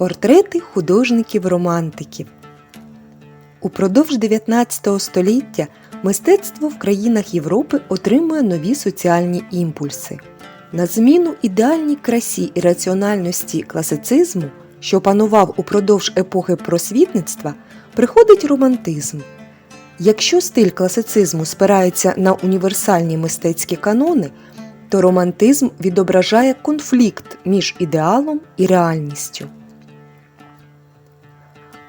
Портрети художників-романтиків. Упродовж 19 століття мистецтво в країнах Європи отримує нові соціальні імпульси. На зміну ідеальній красі і раціональності класицизму, що панував упродовж епохи просвітництва, приходить романтизм. Якщо стиль класицизму спирається на універсальні мистецькі канони, то романтизм відображає конфлікт між ідеалом і реальністю.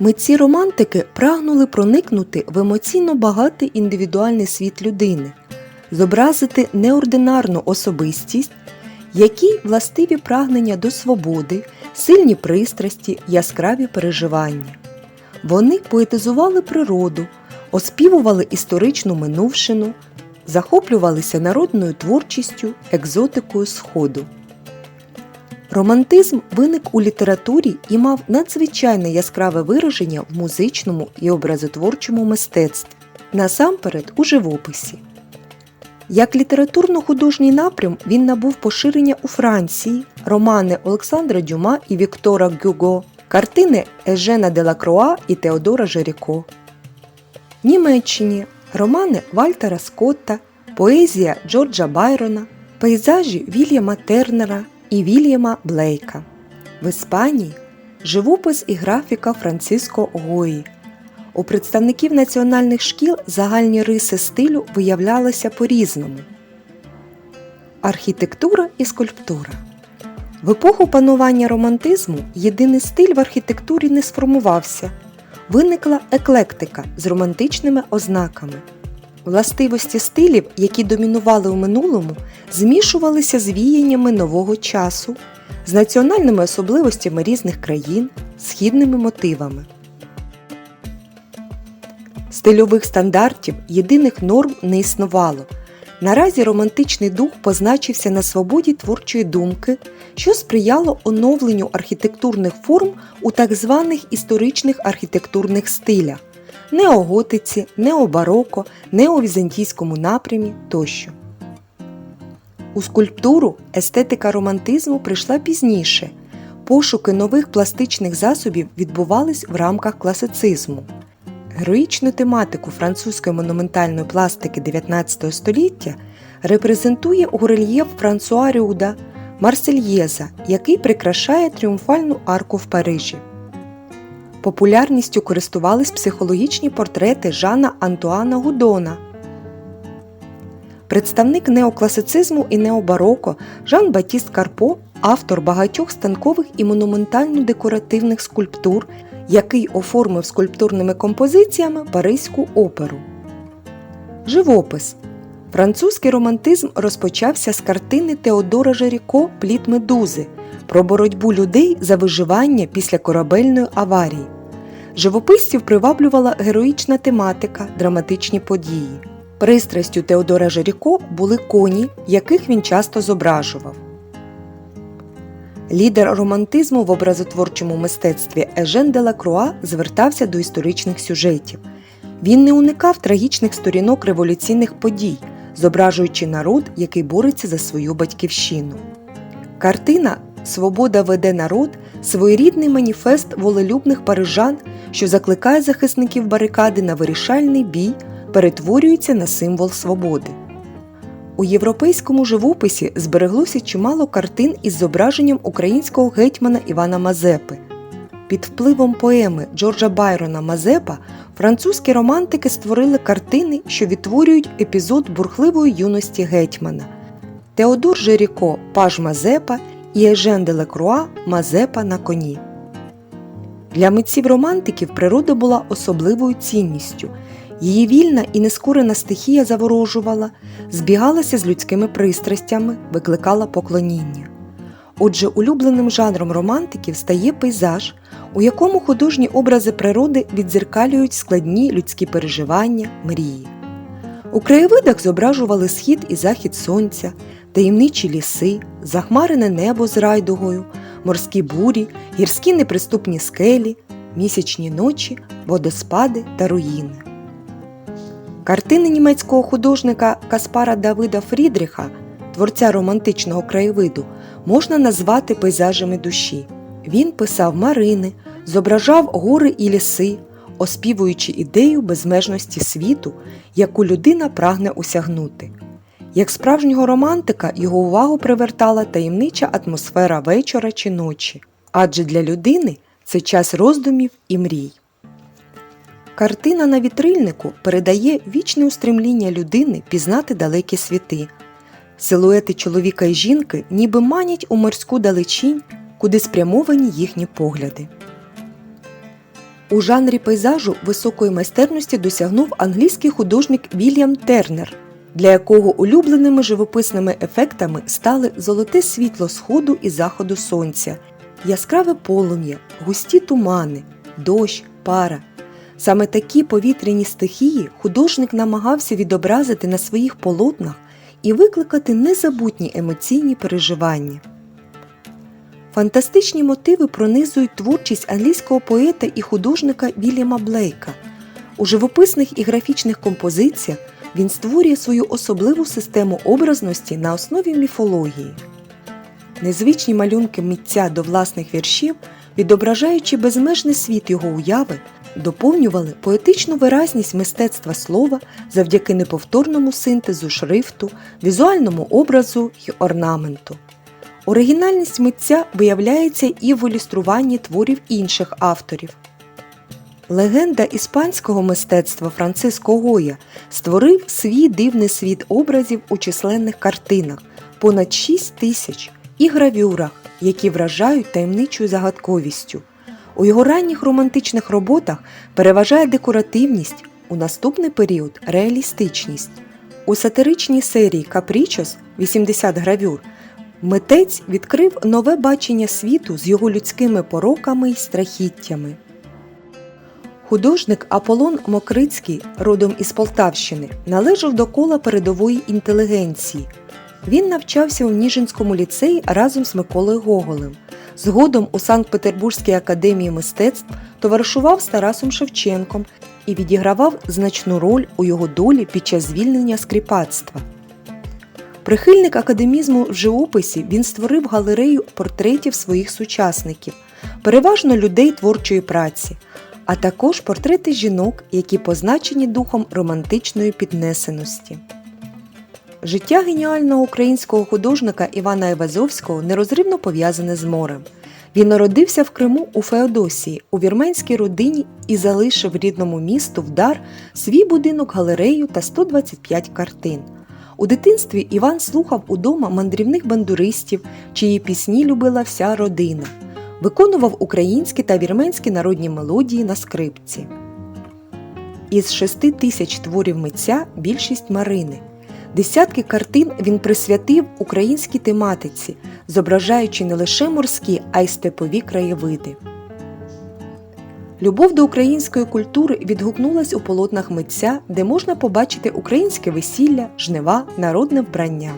Митці романтики прагнули проникнути в емоційно багатий індивідуальний світ людини, зобразити неординарну особистість, якій властиві прагнення до свободи, сильні пристрасті, яскраві переживання. Вони поетизували природу, оспівували історичну минувшину, захоплювалися народною творчістю, екзотикою Сходу. Романтизм виник у літературі і мав надзвичайне яскраве вираження в музичному і образотворчому мистецтві, насамперед у живописі. Як літературно-художній напрям він набув поширення у Франції, романи Олександра Дюма і Віктора Гюго, картини Ежена Делакроа і Теодора Жеріко. Німеччині романи Вальтера Скотта, поезія Джорджа Байрона, пейзажі Вільяма Тернера і Вільяма Блейка. В Іспанії живопис і графіка Франциско Гої. У представників національних шкіл загальні риси стилю виявлялися по-різному. Архітектура і скульптура. В епоху панування романтизму єдиний стиль в архітектурі не сформувався. Виникла еклектика з романтичними ознаками. Властивості стилів, які домінували у минулому, змішувалися з віяннями нового часу, з національними особливостями різних країн, східними мотивами. Стильових стандартів єдиних норм не існувало. Наразі романтичний дух позначився на свободі творчої думки, що сприяло оновленню архітектурних форм у так званих історичних архітектурних стилях неоготиці, необароко, неовізантійському напрямі тощо. У скульптуру естетика романтизму прийшла пізніше. Пошуки нових пластичних засобів відбувались в рамках класицизму. Героїчну тематику французької монументальної пластики 19 століття репрезентує горельєф Франсуа Рюда Марсельєза, який прикрашає тріумфальну арку в Парижі. Популярністю користувались психологічні портрети Жана Антуана Гудона. Представник неокласицизму і необароко Жан Батіст Карпо автор багатьох станкових і монументально-декоративних скульптур, який оформив скульптурними композиціями Паризьку оперу. Живопис Французький романтизм розпочався з картини Теодора Жеріко Пліт медузи про боротьбу людей за виживання після корабельної аварії. Живописців приваблювала героїчна тематика, драматичні події. Пристрастю Теодора Жеріко були коні, яких він часто зображував. Лідер романтизму в образотворчому мистецтві Ежен Делакруа звертався до історичних сюжетів. Він не уникав трагічних сторінок революційних подій, зображуючи народ, який бореться за свою батьківщину. Картина Свобода веде народ своєрідний маніфест волелюбних парижан, що закликає захисників барикади на вирішальний бій, перетворюється на символ свободи. У європейському живописі збереглося чимало картин із зображенням українського гетьмана Івана Мазепи. Під впливом поеми Джорджа Байрона Мазепа французькі романтики створили картини, що відтворюють епізод бурхливої юності гетьмана. Теодор Жеріко Паж Мазепа і Ежен де Лекруа Мазепа на коні. Для митців романтиків природа була особливою цінністю. Її вільна і нескорена стихія заворожувала, збігалася з людськими пристрастями, викликала поклоніння. Отже, улюбленим жанром романтиків стає пейзаж, у якому художні образи природи відзеркалюють складні людські переживання, мрії. У краєвидах зображували схід і захід сонця, таємничі ліси, захмарене небо з райдугою, морські бурі, гірські неприступні скелі, місячні ночі, водоспади та руїни. Картини німецького художника Каспара Давида Фрідріха, творця романтичного краєвиду, можна назвати пейзажами душі. Він писав марини, зображав гори і ліси, оспівуючи ідею безмежності світу, яку людина прагне осягнути. Як справжнього романтика його увагу привертала таємнича атмосфера вечора чи ночі, адже для людини це час роздумів і мрій. Картина на вітрильнику передає вічне устремління людини пізнати далекі світи. Силуети чоловіка і жінки ніби манять у морську далечінь, куди спрямовані їхні погляди. У жанрі пейзажу високої майстерності досягнув англійський художник Вільям Тернер, для якого улюбленими живописними ефектами стали золоте світло сходу і заходу сонця, яскраве полум'я, густі тумани, дощ, пара. Саме такі повітряні стихії художник намагався відобразити на своїх полотнах і викликати незабутні емоційні переживання. Фантастичні мотиви пронизують творчість англійського поета і художника Вільяма Блейка. У живописних і графічних композиціях він створює свою особливу систему образності на основі міфології. Незвичні малюнки митця до власних віршів, відображаючи безмежний світ його уяви, доповнювали поетичну виразність мистецтва слова завдяки неповторному синтезу шрифту, візуальному образу й орнаменту. Оригінальність митця виявляється і в ілюструванні творів інших авторів. Легенда іспанського мистецтва Франциско Гоя створив свій дивний світ образів у численних картинах понад 6 тисяч і гравюрах, які вражають таємничою загадковістю. У його ранніх романтичних роботах переважає декоративність, у наступний період реалістичність. У сатиричній серії Капрічос 80 гравюр митець відкрив нове бачення світу з його людськими пороками й страхіттями. Художник Аполлон Мокрицький, родом із Полтавщини, належав до кола передової інтелігенції. Він навчався у Ніжинському ліцеї разом з Миколою Гоголем. Згодом у Санкт-Петербурзькій академії мистецтв товаришував з Тарасом Шевченком і відігравав значну роль у його долі під час звільнення скріпацтва. Прихильник академізму в живописі він створив галерею портретів своїх сучасників, переважно людей творчої праці, а також портрети жінок, які позначені духом романтичної піднесеності. Життя геніального українського художника Івана Івазовського нерозривно пов'язане з морем. Він народився в Криму у Феодосії у вірменській родині і залишив рідному місту в дар свій будинок галерею та 125 картин. У дитинстві Іван слухав удома мандрівних бандуристів, чиї пісні любила вся родина, виконував українські та вірменські народні мелодії на скрипці. Із шести тисяч творів митця більшість Марини. Десятки картин він присвятив українській тематиці, зображаючи не лише морські, а й степові краєвиди. Любов до української культури відгукнулась у полотнах митця, де можна побачити українське весілля, жнива, народне вбрання.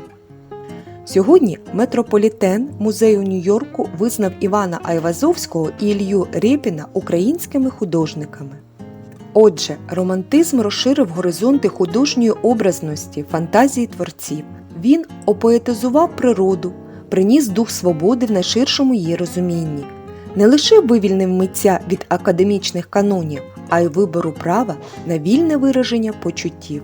Сьогодні метрополітен музею Нью-Йорку визнав Івана Айвазовського і Ілью Рєпіна українськими художниками. Отже, романтизм розширив горизонти художньої образності, фантазії творців. Він опоетизував природу, приніс дух свободи в найширшому її розумінні, не лише вивільнив митця від академічних канонів, а й вибору права на вільне вираження почуттів.